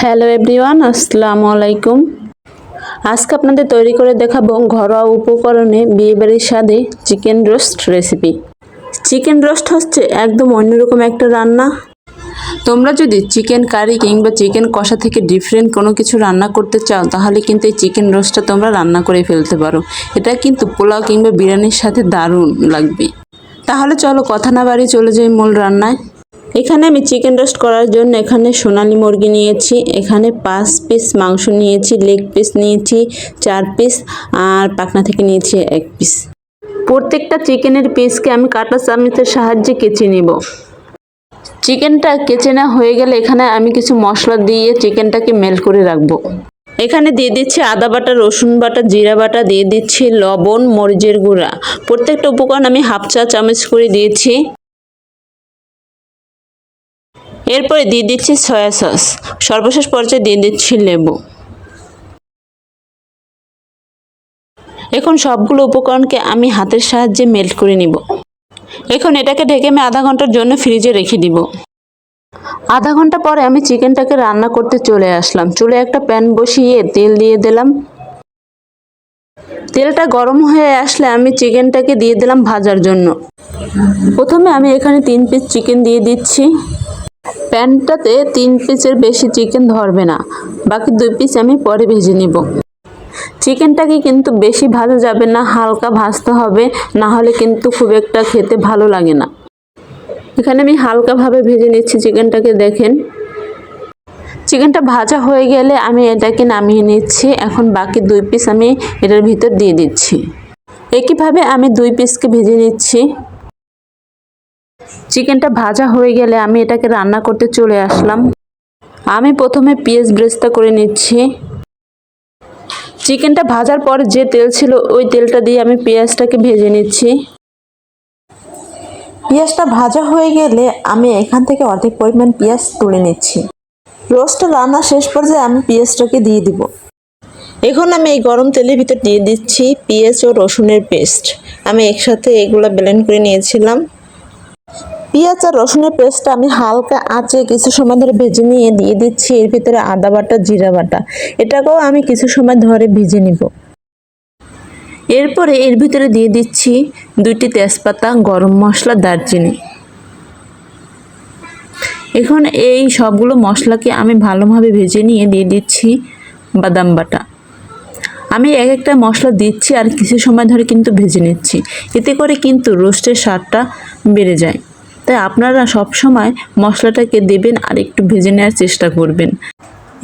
Hello everyone, আসসালামু আলাইকুম। আজকে আপনাদের তৈরি করে দেখাবো ঘরোয়া উপকরণে বিয়েবাড়ির স্বাদে chicken roast recipe. Chicken roast হচ্ছে একদম অন্যরকম একটা রান্না। তোমরা যদি চিকেন কারি কিংবা চিকেন কষা থেকে ডিফারেন্ট কোনো কিছু রান্না করতে চাও, তাহলে কিন্তু এই চিকেন রোস্টটা তোমরা রান্না করে ফেলতে পারো। এটা কিন্তু পোলাও কিংবা বিরিয়ানির সাথে দারুণ লাগবে। তাহলে চলো কথা না বাড়ি চলে যাই মূল রান্নায়। এখানে আমি চিকেন রোস্ট করার জন্য এখানে সোনালি মুরগি নিয়েছি, এখানে পাঁচ পিস মাংস নিয়েছি লেগ পিস নিয়েছি, চার পিস আর পাখনা থেকে নিয়েছি এক পিস প্রত্যেকটা চিকেনের পিসকে আমি কাটা চামচের সাহায্যে কেচে নেব। চিকেনটা কেচে না হয়ে গেলে এখানে আমি কিছু মশলা দিয়ে চিকেনটাকে মেল করে রাখব। এখানে দিয়ে দিচ্ছি আদা বাটা, রসুন বাটা, জিরা বাটা, দিয়ে দিচ্ছি লবণ, মরিচের গুঁড়া। প্রত্যেকটা উপকরণ আমি হাফ চা চামচ করে দিয়েছি। এরপরে দিয়ে দিচ্ছি সয়া সস। সর্বশেষ পর্যায়ে দিয়ে দিচ্ছি লেবু। এখন সবগুলো উপকরণকে আমি হাতের সাহায্যে মেল্ট করে নিব। এখন এটাকে ঢেকে আমি আধা ঘণ্টার জন্য ফ্রিজে রেখে দিব। আধা ঘণ্টা পরে আমি চিকেনটাকে রান্না করতে চলে আসলাম। চুলে একটা প্যান বসিয়ে তেল দিয়ে দিলাম। তেলটা গরম হয়ে আসলে আমি চিকেনটাকে দিয়ে দিলাম ভাজার জন্য। প্রথমে আমি এখানে তিন পিস চিকেন দিয়ে দিচ্ছি। প্যানটাতে তিন পিসের বেশি চিকেন ধরবে না। বাকি দুই পিস আমি পরে ভেজে নিব। চিকেনটাকে কিন্তু বেশি ভাজা যাবে না, হালকা ভাজতে হবে, না হলে কিন্তু খুব একটা খেতে ভালো লাগে না। এখানে আমি হালকাভাবে ভেজে নিচ্ছি চিকেনটাকে দেখেন। চিকেনটা ভাজা হয়ে গেলে আমি এটাকে নামিয়ে নিচ্ছি। এখন বাকি দুই পিস আমি এটার ভিতর দিয়ে দিচ্ছি। একইভাবে আমি দুই পিসকে ভেজে নিচ্ছি। চিকেনটা ভাজা হয়ে গেলে আমি এটাকে রান্না করতে চলে আসলাম। আমি প্রথমে পেঁয়াজ ব্রেস্তা করে নিচ্ছি। চিকেনটা ভাজার পর যে তেল ছিল, ওই তেলটা দিয়ে আমি পেঁয়াজটাকে ভেজে নিচ্ছি। পেঁয়াজটা ভাজা হয়ে গেলে আমি এখান থেকে অর্ধেক পরিমাণ পেঁয়াজ তুলে নিচ্ছি। রোস্টটা রান্না শেষ পর্যায়ে আমি পেঁয়াজটাকে দিয়ে দিব। এখন আমি এই গরম তেলের ভিতর দিয়ে দিচ্ছি পেঁয়াজ ও রসুনের পেস্ট। আমি একসাথে এগুলো ব্লেন্ড করে নিয়েছিলাম। পেঁয়াজ আর রসুনের পেস্টটা আমি হালকা আঁচে কিছু সময় ধরে ভেজে নিয়ে দিয়ে দিচ্ছি। এর ভিতরে আদা বাটা, জিরা বাটা, এটাকেও আমি কিছু সময় ধরে ভেজে নিব। এরপরে এর ভিতরে দিয়ে দিচ্ছি দুইটি তেজপাতা, গরম মশলা, দারচিনি। এখন এই সবগুলো মশলাকে আমি ভালোভাবে ভেজে নিয়ে দিয়ে দিচ্ছি বাদাম বাটা। আমি এক একটা মশলা দিচ্ছি আর কিছু সময় ধরে কিন্তু ভেজে নিচ্ছি। এতে করে কিন্তু রোস্টের স্বাদটা বেড়ে যায়। তাই আপনারা সব সময় মশলাটাকে দেবেন আর একটু ভেজে নেওয়ার চেষ্টা করবেন।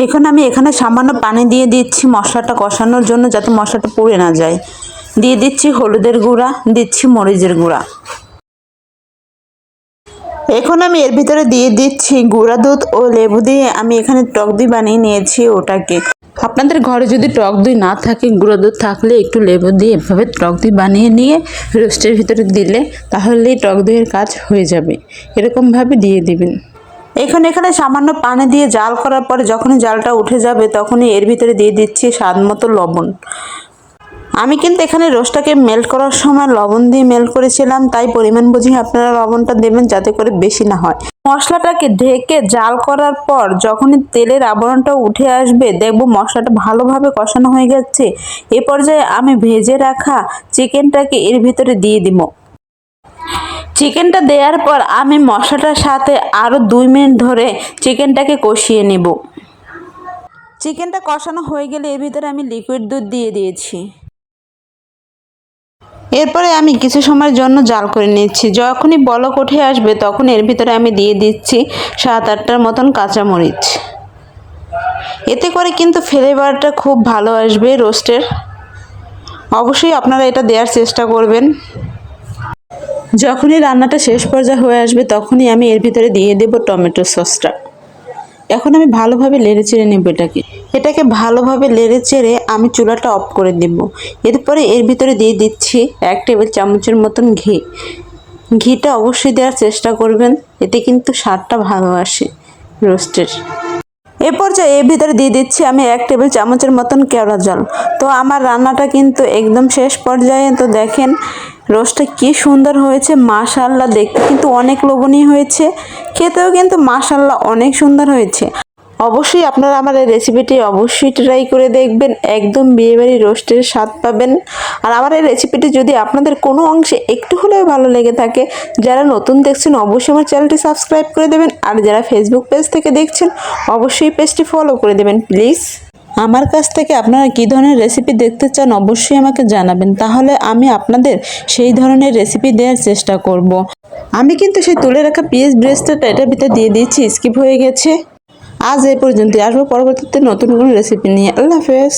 এখন আমি এখানে সামান্য পানি দিয়ে দিচ্ছি মশলাটা কষানোর জন্য যাতে মশলাটা পুড়ে না যায়। দিয়ে দিচ্ছি হলুদের গুঁড়া, দিচ্ছি মরিচের গুঁড়া। এখন আমি এর ভিতরে দিয়ে দিচ্ছি গুঁড়া দুধ ও লেবু দিয়ে আমি এখানে টক দই বানিয়ে নিয়েছি ওটাকে। আপনাদের ঘরে যদি টক দই না থাকে গুঁড়ো দুধ থাকলে একটু লেবু দিয়ে এভাবে টক দই বানিয়ে নিয়ে রোস্টের ভিতরে দিলে তাহলেই টক দইয়ের কাজ হয়ে যাবে। এরকমভাবে দিয়ে দিবেন। এখন এখানে সামান্য পানি দিয়ে জাল করার পরে যখনই জালটা উঠে যাবে তখনই এর ভিতরে দিয়ে দিচ্ছি স্বাদ মতো লবণ। আমি কিন্তু এখানে রোস্টটাকে মেল্ট করার সময় লবণ দিয়ে মেল্ট করেছিলাম, তাই পরিমাণ বুঝিয়ে আপনারা লবণটা দেবেন যাতে করে বেশি না হয়। মশলাটাকে ঢেকে জাল করার পর যখনই তেলের আবরণটা উঠে আসবে, দেখব মশলাটা ভালোভাবে কষানো হয়ে গেছে। এ পর্যায়ে আমি ভেজে রাখা চিকেনটাকে এর ভিতরে দিয়ে দিব। চিকেনটা দেওয়ার পর আমি মশলাটার সাথে আরও দুই মিনিট ধরে চিকেনটাকে কষিয়ে নেব। চিকেনটা কষানো হয়ে গেলে এর ভিতরে আমি লিকুইড দুধ দিয়ে দিয়েছি। এরপরে আমি কিছু সময়ের জন্য জাল করে নিচ্ছি। যখনই বলক উঠে আসবে তখন এর ভিতরে আমি দিয়ে দিচ্ছি সাত আটটার মতন কাঁচামরিচ। এতে করে কিন্তু ফ্লেভারটা খুব ভালো আসবে রোস্টের। অবশ্যই আপনারা এটা দেওয়ার চেষ্টা করবেন। যখনই রান্নাটা শেষ পর্যায়ে হয়ে আসবে, তখনই আমি এর ভিতরে দিয়ে দেব টমেটো সসটা। এখন আমি ভালোভাবে লেড়ে চেড়ে নেব এটাকে। এটাকে ভালোভাবে লেড়ে চেড়ে আমি চুলাটা অফ করে দেব। এরপরে এর ভিতরে দিয়ে দিচ্ছি এক টেবিল চামচের মতন ঘি। ঘিটা অবশ্যই দেওয়ার চেষ্টা করবেন, এতে কিন্তু স্বাদটা ভালো আসে রোস্টের। এ পর্যায়ে এর ভিতরে দিয়ে দিচ্ছি আমি এক টেবিল চামচের মতন কেওড়া জল। তো আমার রান্নাটা কিন্তু একদম শেষ পর্যায়ে, তো দেখেন রোস্টটা কি সুন্দর হয়েছে মাশাল্লাহ দেখতে কিন্তু অনেক লোভনীয় হয়েছে, খেতেও কিন্তু মাশাল্লাহ অনেক সুন্দর হয়েছে। অবশ্যই আপনারা আমার এই রেসিপিটি অবশ্যই ট্রাই করে দেখবেন, একদম বিয়েবাড়ি রোস্টের স্বাদ পাবেন। আর আমার এই রেসিপিটি যদি আপনাদের কোনো অংশে একটু হলেও ভালো লেগে থাকে, যারা নতুন দেখছেন অবশ্যই আমার চ্যানেলটি সাবস্ক্রাইব করে দেবেন, আর যারা ফেসবুক পেজ থেকে দেখছেন, অবশ্যই পেজটি ফলো করে দেবেন প্লিজ আমার কাছ থেকে আপনারা কী ধরনের রেসিপি দেখতে চান অবশ্যই আমাকে জানাবেন, তাহলে আমি আপনাদের সেই ধরনের রেসিপি দেওয়ার চেষ্টা করব। আমি কিন্তু সেই তুলে রাখা পিএস ব্রেস্টটা এটার ভিতরে দিয়ে দিয়েছি স্কিপ হয়ে গেছে। আজ এই পর্যন্ত আসব পরবর্তীতে নতুন কোনো রেসিপি নিয়ে। আল্লাহ হাফেজ।